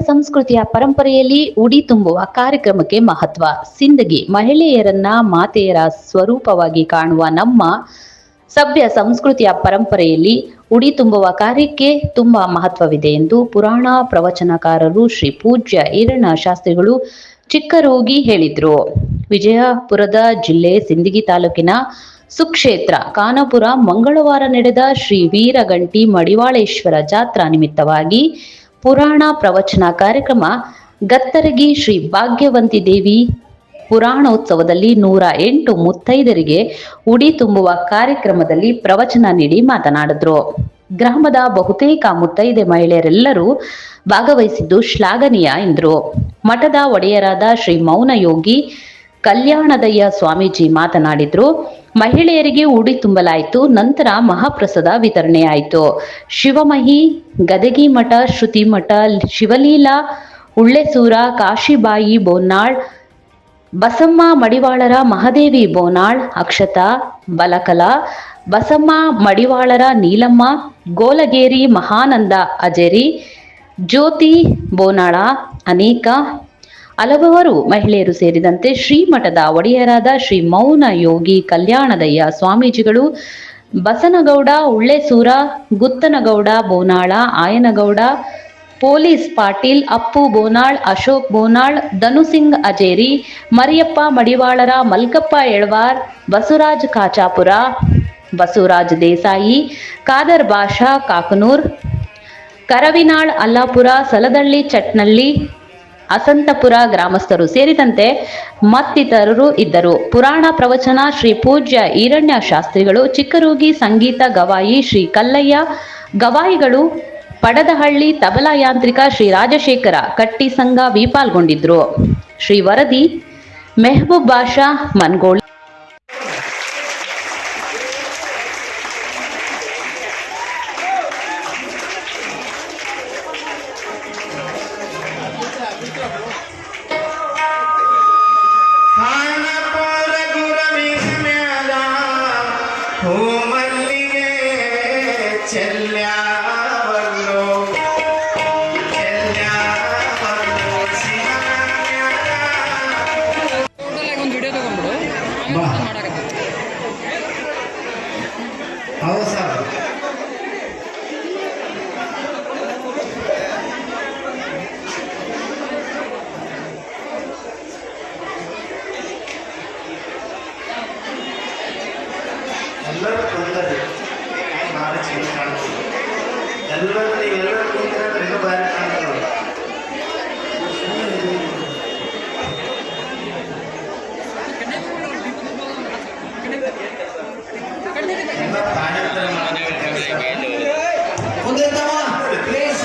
ಸಂಸ್ಕೃತಿಯ ಪರಂಪರೆಯಲ್ಲಿ ಉಡಿ ತುಂಬುವ ಕಾರ್ಯಕ್ರಮಕ್ಕೆ ಮಹತ್ವ. ಸಿಂದಗಿ ಮಹಿಳೆಯರನ್ನ ಮಾತೆಯರ ಸ್ವರೂಪವಾಗಿ ಕಾಣುವ ನಮ್ಮ ಸಭ್ಯ ಸಂಸ್ಕೃತಿಯ ಪರಂಪರೆಯಲ್ಲಿ ಉಡಿ ತುಂಬುವ ಕಾರ್ಯಕ್ಕೆ ತುಂಬಾ ಮಹತ್ವವಿದೆ ಎಂದು ಪುರಾಣ ಪ್ರವಚನಕಾರರು ಶ್ರೀ ಪೂಜ್ಯ ಈರಣ್ಣ ಶಾಸ್ತ್ರಿಗಳು ಚಿಕ್ಕರೋಗಿ ಹೇಳಿದ್ರು. ವಿಜಯಪುರದ ಜಿಲ್ಲೆ ಸಿಂದಗಿ ತಾಲೂಕಿನ ಸುಕ್ಷೇತ್ರ, ಕಾನಪುರ ಮಂಗಳವಾರ ನಡೆದ ಶ್ರೀ ವೀರಗಂಟಿ ಮಡಿವಾಳೇಶ್ವರ ಜಾತ್ರಾ ನಿಮಿತ್ತವಾಗಿ ಪುರಾಣ ಪ್ರವಚನ ಕಾರ್ಯಕ್ರಮ ಗತ್ತರಗಿ ಶ್ರೀ ಭಾಗ್ಯವಂತಿ ದೇವಿ ಪುರಾಣೋತ್ಸವದಲ್ಲಿ ನೂರ ಎಂಟು ಮುತ್ತೈದರಿಗೆ ಉಡಿ ತುಂಬುವ ಕಾರ್ಯಕ್ರಮದಲ್ಲಿ ಪ್ರವಚನ ನೀಡಿ ಮಾತನಾಡಿದ್ರು. ಗ್ರಾಮದ ಬಹುತೇಕ ಮುತ್ತೈದೆ ಮಹಿಳೆಯರೆಲ್ಲರೂ ಭಾಗವಹಿಸಿದ್ದು ಶ್ಲಾಘನೀಯ ಎಂದರು. ಮಠದ ಒಡೆಯರಾದ ಶ್ರೀ ಮೌನ ಯೋಗಿ ಕಲ್ಯಾಣದಯ್ಯ ಸ್ವಾಮೀಜಿ ಮಾತನಾಡಿದ್ರು. ಮಹಿಳೆಯರಿಗೆ ಉಡಿ ತುಂಬಲಾಯಿತು. ನಂತರ ಮಹಾಪ್ರಸಾದ ವಿತರಣೆಯಾಯಿತು. ಶಿವಮಹಿ, ಗದಗಿ ಮಠ, ಶ್ರುತಿ ಮಠ, ಶಿವಲೀಲಾ, ಉಳ್ಳೆಸೂರ, ಕಾಶಿಬಾಯಿ ಬೋನಾಳ್, ಬಸಮ್ಮ ಮಡಿವಾಳರ ಮಹಾದೇವಿ ಬೋನಾಳ್, ಅಕ್ಷತಾ, ಬಲಕಲ, ಬಸಮ್ಮ ಮಡಿವಾಳರ ನೀಲಮ್ಮ, ಗೋಲಗೇರಿ ಮಹಾನಂದ ಅಜೇರಿ, ಜ್ಯೋತಿ ಬೋನಾಳ, ಅನೇಕ ಹಲವಾರು ಮಹಿಳೆಯರು ಸೇರಿದಂತೆ ಶ್ರೀಮಠದ ಒಡೆಯರಾದ ಶ್ರೀ ಮೌನ ಯೋಗಿ ಕಲ್ಯಾಣದಯ್ಯ ಸ್ವಾಮೀಜಿಗಳು ಬಸನಗೌಡ, ಉಳ್ಳೆಸೂರ, ಗುತ್ತನಗೌಡ, ಬೋನಾಳ, ಆಯನಗೌಡ, ಪೊಲೀಸ್ ಪಾಟೀಲ್, ಅಪ್ಪು ಬೋನಾಳ್, ಅಶೋಕ್ ಬೋನಾಳ್ ಧನುಸಿಂಗ್ ಅಜೇರಿ, ಮರಿಯಪ್ಪ ಮಡಿವಾಳರ, ಮಲ್ಕಪ್ಪ ಎಳ್ವಾರ್, ಬಸವರಾಜ್ ಕಾಚಾಪುರ, ಬಸವರಾಜ್ ದೇಸಾಯಿ, ಖಾದರ್ ಬಾಷಾ, ಕಾಕನೂರ್, ಕರವಿನಾಳ್ ಅಲ್ಲಾಪುರ, ಸಲದಳ್ಳಿ, ಚಟ್ನಳ್ಳಿ ಅಸಂತಪುರ ಗ್ರಾಮಸ್ಥರು ಸೇರಿದಂತೆ ಮತ್ತಿತರರು ಇದ್ದರು. ಪುರಾಣ ಪ್ರವಚನ, ಶ್ರೀ ಪೂಜ್ಯ ಈರಣ್ಯ ಶಾಸ್ತ್ರಿಗಳು, ಚಿಕ್ಕರೋಗಿ ಸಂಗೀತ ಗವಾಯಿ ಶ್ರೀ ಕಲ್ಲಯ್ಯ, ಗವಾಯಿಗಳು ಪಡದಹಳ್ಳಿ ತಬಲಾ ಯಾಂತ್ರಿಕ ಶ್ರೀ ರಾಜಶೇಖರ ಕಟ್ಟಿ ಸಂಘ ವಿ ಪಾಲ್ಗೊಂಡಿದ್ರು ಶ್ರೀ ವರದಿ, ಮೆಹಬೂಬ್ ಬಾಷಾ ಮನ್ಗೋಳಿ. ಚೆಲ್ಯಾವಲ್ಲೋ ತೊಂದರೆ ನಾಳೆ ಮ್ಯಾಲ ಒಂದು ಎಲ್ಲರೂ ಎಲ್ಲರೂ ಕೂತಿರೋ ಬೇಗ ಬಾರಿ ಕಾಣ್ತಾರೆ ಮುಂದೆ ಪ್ಲೀಸ್